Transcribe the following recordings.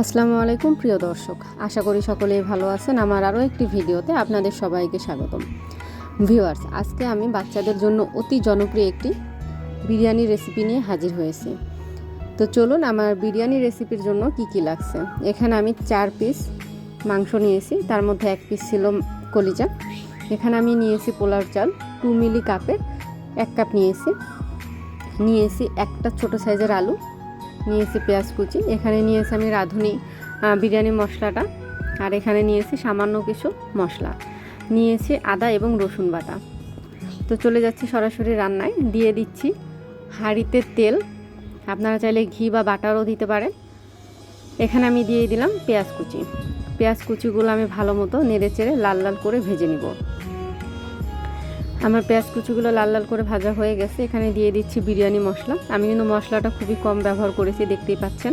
আসসালামু আলাইকুম, প্রিয় দর্শক। আশা করি সকলেই ভালো আছেন। আমার আরও একটি ভিডিওতে আপনাদের সবাইকে স্বাগতম। ভিউয়ার্স, আজকে আমি বাচ্চাদের জন্য অতি জনপ্রিয় একটি বিরিয়ানি রেসিপি নিয়ে হাজির হয়েছি। তো চলুন আমার বিরিয়ানি রেসিপির জন্য কি কি লাগছে। এখানে আমি চার পিস মাংস নিয়েছি। তার মধ্যে এক পিস ছিল কলিজা। এখানে আমি নিয়েছি পোলার চাল। টু মিলি কাপের এক কাপ নিয়েছি। নিয়েছি একটা ছোট সাইজের আলু। নিয়েছি পেঁয়াজ কুচি। এখানে নিয়েছি আমি রাঁধুনি বিরিয়ানি মশলাটা। আর এখানে নিয়েছি সামান্য কিছু মশলা। নিয়েছি আদা এবং রসুন বাটা। তো চলে যাচ্ছি সরাসরি রান্নায়। দিয়ে দিচ্ছি হাঁড়িতে তেল। আপনারা চাইলে ঘি বা বাটারও দিতে পারেন। এখানে আমি দিয়ে দিলাম পেঁয়াজ কুচি। পেঁয়াজ কুচিগুলো আমি ভালো মতো নেড়ে চেড়ে লাল লাল করে ভেজে নিব। আমার পেঁয়াজ কুচিগুলো লাল লাল করে ভাজা হয়ে গেছে, এখানে দিয়ে দিচ্ছি বিরিয়ানি মশলা। আমি কিন্তু মশলাটা খুবই কম ব্যবহার করেছি, দেখতেই পাচ্ছেন।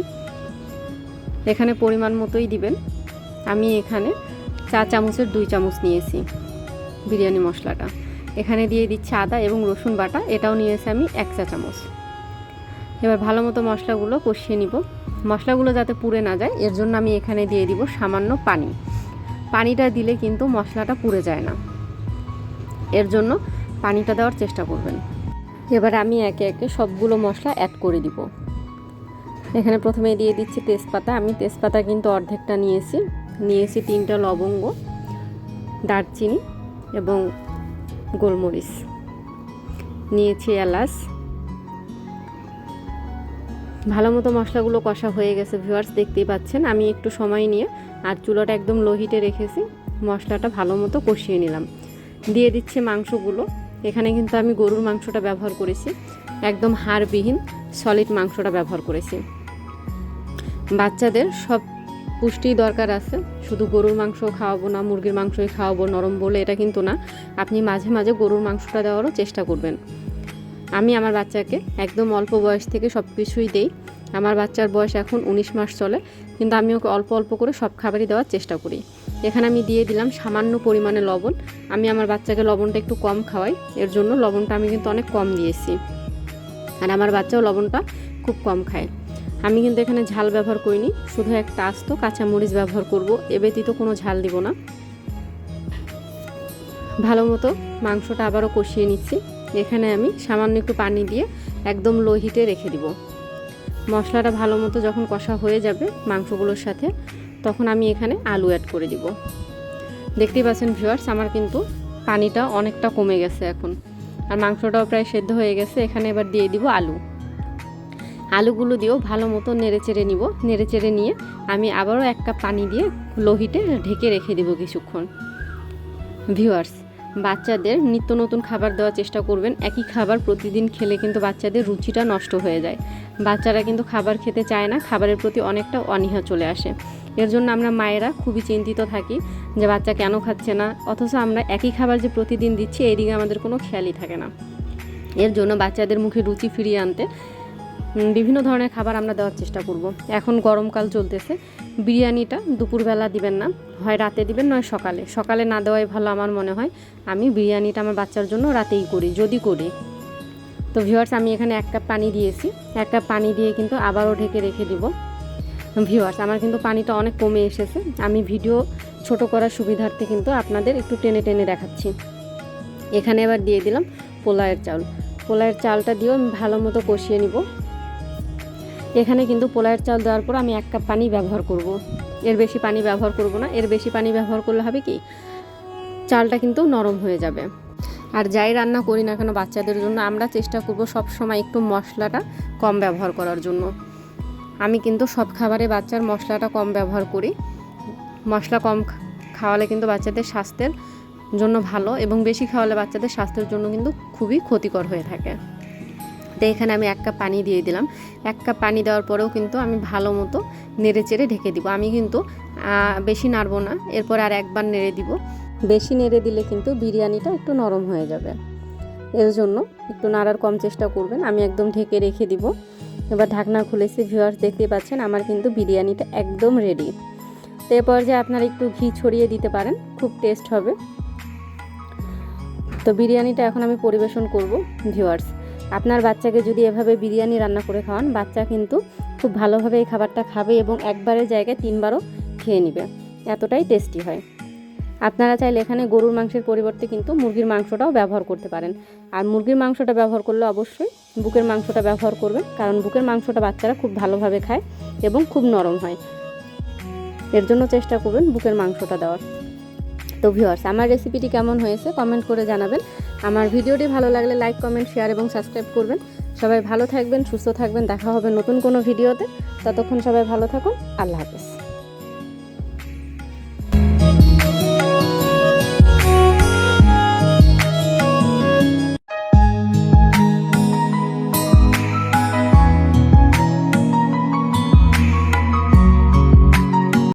এখানে পরিমাণ মতোই দিবেন। আমি এখানে চা চামচের দুই চামচ নিয়েছি বিরিয়ানি মশলাটা। এখানে দিয়ে দিচ্ছি আদা এবং রসুন বাটা, এটাও নিয়েছি আমি এক চা চামচ। এবার ভালো মতো মশলাগুলো কষিয়ে নিব। মশলাগুলো যাতে পুড়ে না যায়, এর জন্য আমি এখানে দিয়ে দিব সামান্য পানি। পানিটা দিলে কিন্তু মশলাটা পুড়ে যায় না। এর জন্য পানিটা দেওয়ার চেষ্টা করবেন। এবার আমি একে একে সবগুলো মশলা অ্যাড করে দিব। এখানে প্রথমে দিয়ে দিচ্ছি তেজপাতা। আমি তেজপাতা কিন্তু অর্ধেকটা নিয়েছি। নিয়েছি তিনটা লবঙ্গ, দারচিনি এবং গোলমরিচ। নিয়েছি এলাচ। ভালো মতো মশলাগুলো কষা হয়ে গেছে ভিউয়ার্স দেখতেই পাচ্ছেন। আমি একটু সময় নিয়ে আর চুলোটা একদম লো হিটে রেখেছি। মশলাটা ভালো মতো কষিয়ে নিলাম। দিয়ে দিচ্ছি মাংসগুলো। এখানে কিন্তু আমি গরুর মাংসটা ব্যবহার করেছি। একদম হাড়বিহীন সলিড মাংসটা ব্যবহার করেছি। বাচ্চাদের সব পুষ্টি দরকার আছে। শুধু গরুর মাংস খাওয়াবো না, মুরগির মাংসই খাওয়াবো, নরম বলে এটা কিন্তু না। আপনি মাঝে মাঝে গরুর মাংসটা দেওয়ারও চেষ্টা করবেন। আমি আমার বাচ্চাকে একদম অল্প বয়স থেকে সব কিছুই দেই। আমার বাচ্চার বয়স এখন উনিশ মাস চলে, কিন্তু আমি ওকে অল্প অল্প করে সব খাবারই দেওয়ার চেষ্টা করি। এখানে আমি দিয়ে দিলাম সামান্য পরিমাণে লবণ। আমি আমার বাচ্চাকে লবণটা একটু কম খাওয়াই। এর জন্য লবণটা আমি কিন্তু অনেক কম দিয়েছি। আর আমার বাচ্চাও লবণটা খুব কম খায়। আমি কিন্তু এখানে ঝাল ব্যবহার করিনি, শুধু একটা আস্ত কাঁচামরিচ ব্যবহার করব। এ ব্যতীত কোনো ঝাল দিব না। ভালো মতো মাংসটা আবারও কষিয়ে নিচ্ছি। এখানে আমি সামান্য একটু পানি দিয়ে একদম লো হিটে রেখে দিব। মশলাটা ভালো মতো যখন কষা হয়ে যাবে মাংসগুলোর সাথে তখন আমি এখানে আলু অ্যাড করে দিব। দেখতেই পাচ্ছেন ভিউয়ার্স আমার কিন্তু পানিটা অনেকটা কমে গেছে এখন। আর মাংসটাও প্রায় সেদ্ধ হয়ে গেছে, এখানে এবার দিয়ে দিব আলু। আলুগুলো দিয়েও ভালো মতো নেড়ে চেড়ে নিব। নেড়ে চেড়ে নিয়ে আমি আবারও এক কাপ পানি দিয়ে লোহিতে ঢেকে রেখে দিব কিছুক্ষণ। ভিউয়ার্স বাচ্চাদের নিত্য নতুন খাবার দেওয়ার চেষ্টা করবেন। একই খাবার প্রতিদিন খেলে কিন্তু বাচ্চাদের রুচিটা নষ্ট হয়ে যায়। বাচ্চারা কিন্তু খাবার খেতে চায় না, খাবারের প্রতি অনেকটা অনীহা চলে আসে। এর জন্য আমরা মায়েরা খুবই চিন্তিত থাকি যে বাচ্চা কেন খাচ্ছে না, অথচ আমরা একই খাবার যে প্রতিদিন দিচ্ছি, এদিকে আমাদের কোনো খেয়ালই থাকে না। এর জন্য বাচ্চাদের মুখে রুচি ফিরিয়ে আনতে বিভিন্ন ধরনের খাবার আমরা দেওয়ার চেষ্টা করব। এখন গরমকাল চলতেছে। বিরিয়ানিটা দুপুরবেলা দিবেন না, হয় রাতে দিবেন, নয় সকালে। সকালে না দেওয়াই ভালো আমার মনে হয়। আমি বিরিয়ানিটা আমার বাচ্চার জন্য রাতেই করি, যদি করি। তো ভিউয়ার্স আমি এখানে এক কাপ পানি দিয়েছি। এক কাপ পানি দিয়ে কিন্তু আবারও ঢেকে রেখে দিব। ভিউয়ার্স আমার কিন্তু পানিটা অনেক কমে এসেছে। আমি ভিডিও ছোট করার সুবিধার্থে কিন্তু আপনাদের একটু টেনে টেনে দেখাচ্ছি। এখানে এবার দিয়ে দিলাম পোলায়ের চাউল পোলায়ের চালটা দিয়েও আমি ভালো মতো কষিয়ে নিব। এখানে কিন্তু পোলায়ের চাল দেওয়ার পর আমি এক কাপ পানি ব্যবহার করব। এর বেশি পানি ব্যবহার করব না। এর বেশি পানি ব্যবহার করলে হবে কি? চালটা কিন্তু নরম হয়ে যাবে। আর যাই রান্না করি না কেন বাচ্চাদের জন্য, আমরা চেষ্টা করব সব সময় একটু মশলাটা কম ব্যবহার করার জন্য। আমি কিন্তু সব খাবারে বাচ্চার মশলাটা কম ব্যবহার করি। মশলা কম খাওয়ালে কিন্তু বাচ্চাদের স্বাস্থ্যের জন্য ভালো এবং বেশি খাওয়ালে বাচ্চাদের স্বাস্থ্যের জন্য কিন্তু খুবই ক্ষতিকর হয়ে থাকে। তো এখানে আমি এক কাপ পানি দিয়ে দিলাম। এক কাপ পানি দেওয়ার পরেও কিন্তু আমি ভালো মতো নেড়ে চেড়ে ঢেকে দিব। আমি কিন্তু বেশি নাড়বো না, এরপর আর একবার নেড়ে দিব। বেশি নেড়ে দিলে কিন্তু বিরিয়ানিটা একটু নরম হয়ে যাবে। এর জন্য একটু নাড়ার কম চেষ্টা করবেন। আমি একদম ঢেকে রেখে দিব। এবার ঢাকনা খুলেছি। ভিউয়ার্স, দেখতে পাচ্ছেন আমার কিন্তু বিরিয়ানিটা একদম রেডি তো এ পর্যায়ে আপনারা একটু ঘি ছড়িয়ে দিতে পারেন। খুব টেস্ট হবে। তো বিরিয়ানিটা এখন আমি পরিবেশন করব, ভিউয়ার্স। আপনার বাচ্চাকে যদি এভাবে বিরিয়ানি রান্না করে খাওয়ান, বাচ্চা কিন্তু খুব ভালোভাবে এই খাবারটা খাবে এবং একবারের জায়গায় তিনবারও খেয়ে নেবে। এতটাই টেস্টি হয়। আপনারা চাইলে এখানে গরুর মাংসের পরিবর্তে কিন্তু মুরগির মাংসটাও ব্যবহার করতে পারেন। আর মুরগির মাংসটা ব্যবহার করলে অবশ্যই বুকের মাংসটা ব্যবহার করবেন, কারণ বুকের মাংসটা বাচ্চারা খুব ভালোভাবে খায় এবং খুব নরম হয়। এর জন্য চেষ্টা করবেন বুকের মাংসটা দেওয়ার। তো ভিউয়ার্স আমার রেসিপিটি কেমন হয়েছে কমেন্ট করে জানাবেন। আমার ভিডিওটি ভালো লাগলে লাইক কমেন্ট শেয়ার এবং সাবস্ক্রাইব করবেন। সবাই ভালো থাকবেন, সুস্থ থাকবেন, দেখা হবে নতুন কোনো ভিডিওতে ততক্ষণ সবাই ভালো থাকুন, আল্লাহ হাফেজ।